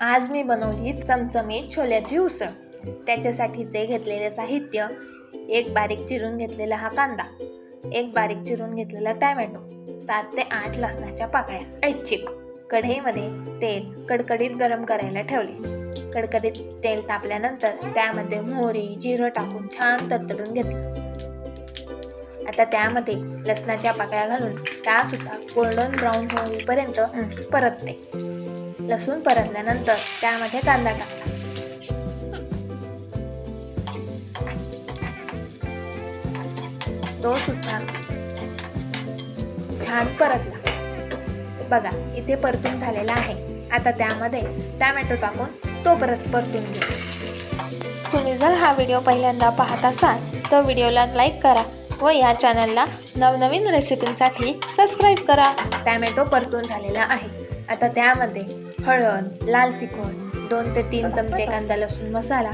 आज मी बनवली चमचमीत छोल्याची उसळ. त्याच्यासाठीचे घेतलेले साहित्य एक बारीक चिरून घेतलेला हा कांदा एक बारीक चिरून घेतलेला टॅमॅटो सात ते आठ लसणाच्या पाकळ्या ऐच्छिक. कढईमध्ये तेल कडकडीत गरम करायला ठेवले. कडकडीत तेल तापल्यानंतर त्यामध्ये मोहरी जिरं टाकून छान तडतडून घेतलं. आता त्यामध्ये लसणाच्या पाकळ्या घालून त्या सुद्धा गोल्डन ब्राऊन होईपर्यंत परतते लसूण परतल्यानंतर त्यामध्ये कांदा टाकला तो सुद्धा छान परतला. बघा इथे परतून झालेला आहे. आता त्यामध्ये टॅमॅटो टाकून तो परत परतून घेऊ. तुम्ही जर हा व्हिडिओ पहिल्यांदा पाहत असाल तर व्हिडिओला लाईक करा व या चॅनलला नवनवीन रेसिपींसाठी सबस्क्राईब करा. टॅमॅटो परतून झालेला आहे. आता त्यामध्ये हळद लाल तिखट दोन ते तीन चमचे कांदा लसूण मसाला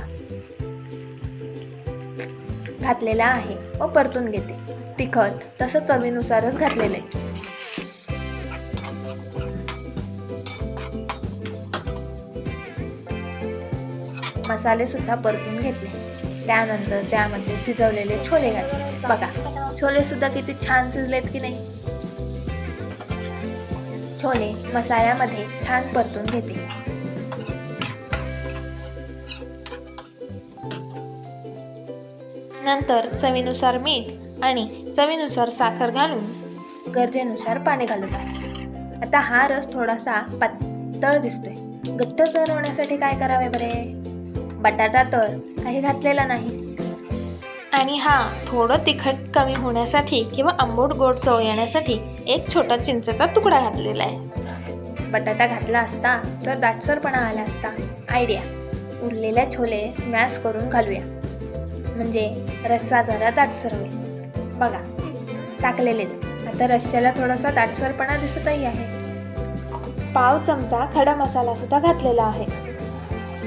घातलेला आहे व परतून घेते. तिखट तसं चवीनुसारच घातलेलं आहे. मसाले सुद्धा परतून घेतले. त्यानंतर त्यामध्ये शिजवलेले छोले घातले. बघा छोले सुद्धा किती छान शिजलेत की नाही? छोले मसाल्यामध्ये छान परतून घेते. नंतर चवीनुसार मीठ आणि चवीनुसार साखर घालून गरजेनुसार पाणी घालत आहे आता हा रस थोडासा पातळ दिसतोय. घट्टसर होण्यासाठी काय करावे बरे? बटाटा तर काही घातलेला नाही. आणि हा थोडं तिखट कमी होण्यासाठी किंवा आंबट गोड चव येण्यासाठी एक छोटा चिंचेचा तुकडा घातलेला आहे. बटाटा घातला असता तर दाटसरपणा आला असता. आयडिया उरलेल्या छोले स्मॅश करून घालूया. म्हणजे रस्सा जरा दाटसर होईल. बघा टाकलेले. आता रश्श्याला थोडासा दाटसरपणा दिसतही आहे. पाव चमचा खडा मसाला सुद्धा घातलेला आहे.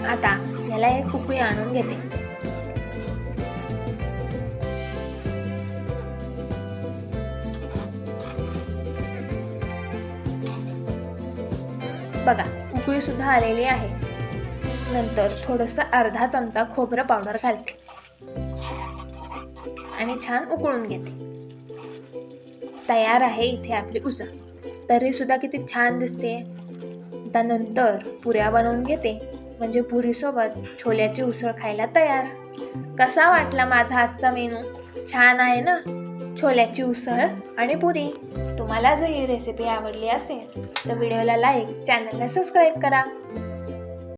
आता याला एक उकळी आणून घेते. बघा उकळी सुद्धा आलेली आहे. नंतर थोडंसं अर्धा चमचा खोबरं पावडर घालते. आणि छान उकळून घेते. तयार आहे इथे आपली उसळ. तरी सुद्धा किती छान दिसते. त्यानंतर पुऱ्या बनवून घेते. म्हणजे पुरीसोबत छोल्याची उसळ खायला तयार. कसा वाटला माझा आजचा मेनू? छान आहे ना? छोल्याची उसळ आणि पुरी. तुम्हाला जर ही रेसिपी आवडली असेल तर व्हिडिओला लाईक चॅनलला सबस्क्राईब करा.